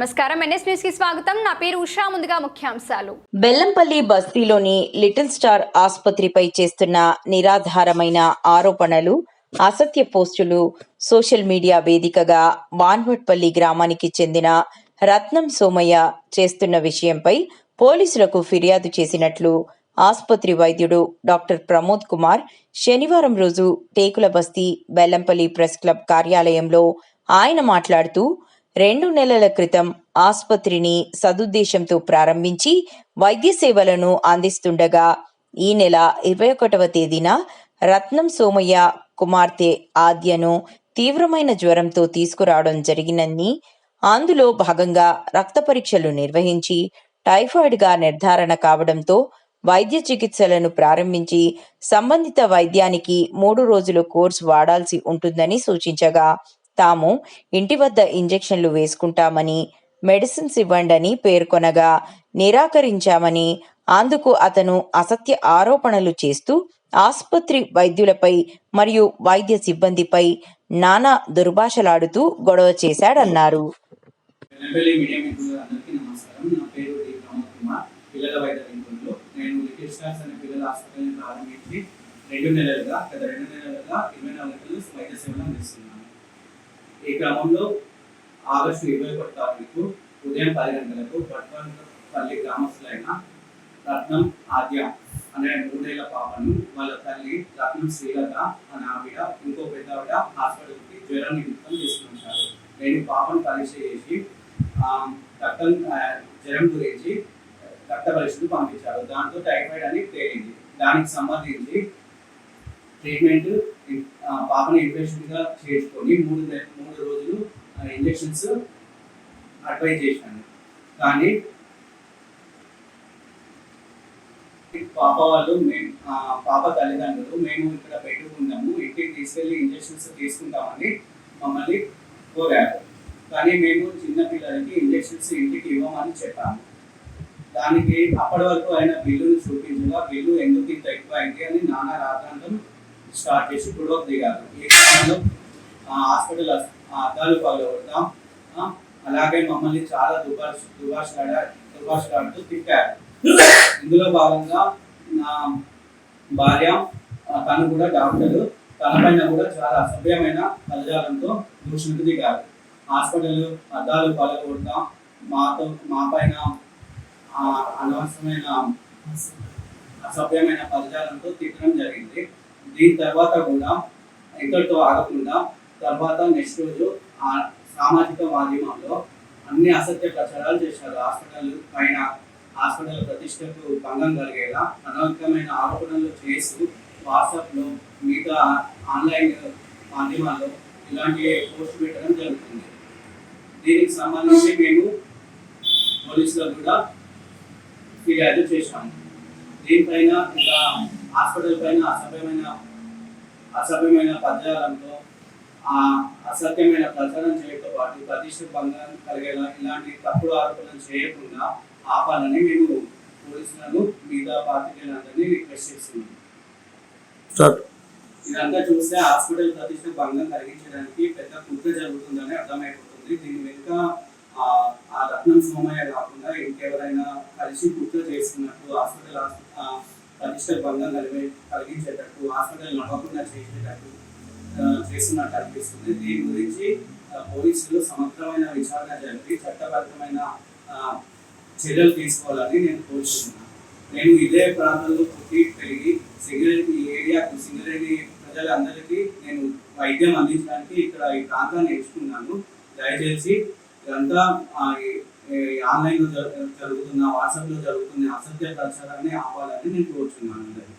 నమస్కారం. ఎన్ఎస్ న్యూస్కి స్వాగతం. నా పేరు ఉషా. ముందుగా ముఖ్యాంశాలు. బెల్లంపల్లి బస్తీలోని లిటిల్ స్టార్ ఆసుపత్రిపై చేస్తున్న నిరాధారమైన ఆరోపణలు అసత్య పోస్టులు సోషల్ మీడియా వేదికగా వాన్వట్పల్లి గ్రామానికి చెందిన రత్నం సోమయ్య చేస్తున్న విషయంపై పోలీసులకు ఫిర్యాదు చేసినట్లు ఆసుపత్రి వైద్యుడు డాక్టర్ ప్రమోద్ కుమార్ శనివారం రోజు టేకుల బస్తీ బెల్లంపల్లి ప్రెస్ క్లబ్ కార్యాలయంలో ఆయన మాట్లాడుతూ రెండు నెలల క్రితం ఆసుపత్రిని సదుద్దేశంతో ప్రారంభించి వైద్య సేవలను అందిస్తుండగా ఈ నెల ఇరవై ఒకటవ తేదీన రత్నం సోమయ్య కుమార్తె ఆద్యను తీవ్రమైన జ్వరంతో తీసుకురావడం జరిగినని అందులో భాగంగా రక్త పరీక్షలు నిర్వహించి టైఫాయిడ్గా నిర్ధారణ కావడంతో వైద్య చికిత్సలను ప్రారంభించి సంబంధిత వైద్యానికి మూడు రోజుల కోర్సు వాడాల్సి ఉంటుందని సూచించగా తాము ఇంటి వద్ద ఇంజెక్షన్లు వేసుకుంటామని మెడిసిన్స్ ఇవ్వండని పేర్కొనగా నిరాకరించామని అందుకు అతను అసత్య ఆరోపణలు చేస్తూ ఆసుపత్రి వైద్యులపై మరియు వైద్య సిబ్బందిపై నానా దుర్భాషలాడుతూ గొడవ చేశాడన్నారు. రెండు నెలలుగా గత రెండు నెలలుగా ఇరవై నాలుగు వైద్య సేవలు అందిస్తున్నాను. ఈ క్రమంలో ఆగస్టు ఇరవై ఒకటి తారీఖు ఉదయం పది గంటలకు పట్వపల్లి గ్రామస్తులైన రత్నం ఆద్య అనే మూడేళ్ళ పాపను వాళ్ళ తల్లి రత్నం శ్రీలత అనే ఆవిడ ఇంకో పెద్ద ఆవిడ హాస్పిటల్కి జ్వరం నిమిత్తం తీసుకుంటారు. నేను పాపను పరీక్ష చేసి రక్తం జ్వరం గురించి రక్త పరీక్షలు పంపించారు. దాంతో టైఫాయిడ్ అని తేలింది. దానికి సంబంధించి ట్రీట్మెంట్ పాపను పాపని చేసుకొని మూడు మూడు ఇంజెక్షన్స్ అడ్వైజ్ చేశాను కానీ పాప వాళ్ళు మేము పాప తల్లిదండ్రులు మేము ఇక్కడ పెట్టుకుంటాము ఇంటికి తీసుకెళ్ళి ఇంజెక్షన్స్ తీసుకుంటామని మమ్మల్ని కోరారు. కానీ మేము చిన్న పిల్లలకి ఇంజెక్షన్స్ ఇంటికి ఇవ్వమని చెప్పాము. దానికి అప్పటి వరకు ఆయన బిల్లును చూపించగా బిల్లు ఎందుకు ఇంత ఎక్కువ అయింది అని నానా రాద్ధాంతం స్టార్ట్ చేసి గొడవ దిగారు. ఈ క్రమంలో హాస్పిటల్ అస్- ఆ అద్దాలు అలాగే మమ్మల్ని చాలా దుబాష్ దుబాష్ దుబాషలాడుతూ తిట్టారు. ఇందులో భాగంగా నా భార్య తను కూడా డాక్టరు. తన పైన కూడా చాలా అసభ్యమైన పదజాలంతో దూషణకు దిగారు. హాస్పిటల్ అద్దాలు పగలగొడతాం మాతో మా పైన అనవసరమైన అసభ్యమైన పదజాలంతో తిట్టడం జరిగింది. దీని తర్వాత కూడా ఇంతటితో ఆగకుండా తర్వాత నెక్స్ట్ రోజు ఆ సామాజిక మాధ్యమంలో అన్ని అసత్య ప్రచారాలు చేశారు. హాస్పిటల్ పైన హాస్పిటల్ ప్రతిష్టకు భంగం కలిగేలా అనవసరమైన ఆరోపణలు చేస్తూ వాట్సాప్లో మిగతా ఆన్లైన్ మాధ్యమాల్లో ఇలాంటి పోస్ట్ పెట్టడం జరుగుతుంది. దీనికి సంబంధించి మేము పోలీసులకు కూడా ఫిర్యాదు చేశాము. దీనిపైన ఇంకా హాస్పిటల్ పైన అసభ్యమైన అసభ్యమైన పద్యాలంతో ఆ అసత్యమైన ప్రచారం చేయడంతో పాటు ప్రతిష్ట భంగం కలిగేలా ఇలాంటి తప్పుడు ఆరోపణలు చేయకుండా ఆపాలని మేము పోలీసులను మిగతా పార్టీలందరినీ రిక్వెస్ట్ చేస్తున్నాము ఇదంతా చూస్తే హాస్పిటల్ ప్రతిష్ట భంగం కలిగించడానికి పెద్ద కుట్ర జరుగుతుందని అర్థమైపోతుంది. దీని వెనుక ఆ ఆ రత్నం సోమయ్య కాకుండా ఇంకెవరైనా కలిసి కుట్ర చేస్తున్నట్టు హాస్పిటల్ ప్రతిష్ట భంగం కలిగే కలిగించేటట్టు హాస్పిటల్ నడవకుండా చేసేటట్టు చేస్తున్నట్టు అనిపిస్తుంది దీని గురించి పోలీసులు సమగ్రమైన విచారణ జరిపి చట్టబద్ధమైన చర్యలు తీసుకోవాలని నేను కోరుతున్నాను నేను ఇదే ప్రాంతంలో పుట్టి పెరిగి సింగరేణి ఈ ఏరియాకు సింగరేణి ప్రజలందరికీ నేను వైద్యం అందించడానికి ఇక్కడ ఈ ప్రాంతాన్ని ఎంచుకున్నాను దయచేసి ఇదంతా ఆన్లైన్లో జరు- జరుగుతున్న వాట్సాప్లో జరుగుతున్న అసత్య ప్రచారాన్ని ఆపాలని నేను కోరుచున్నాను అందరికీ.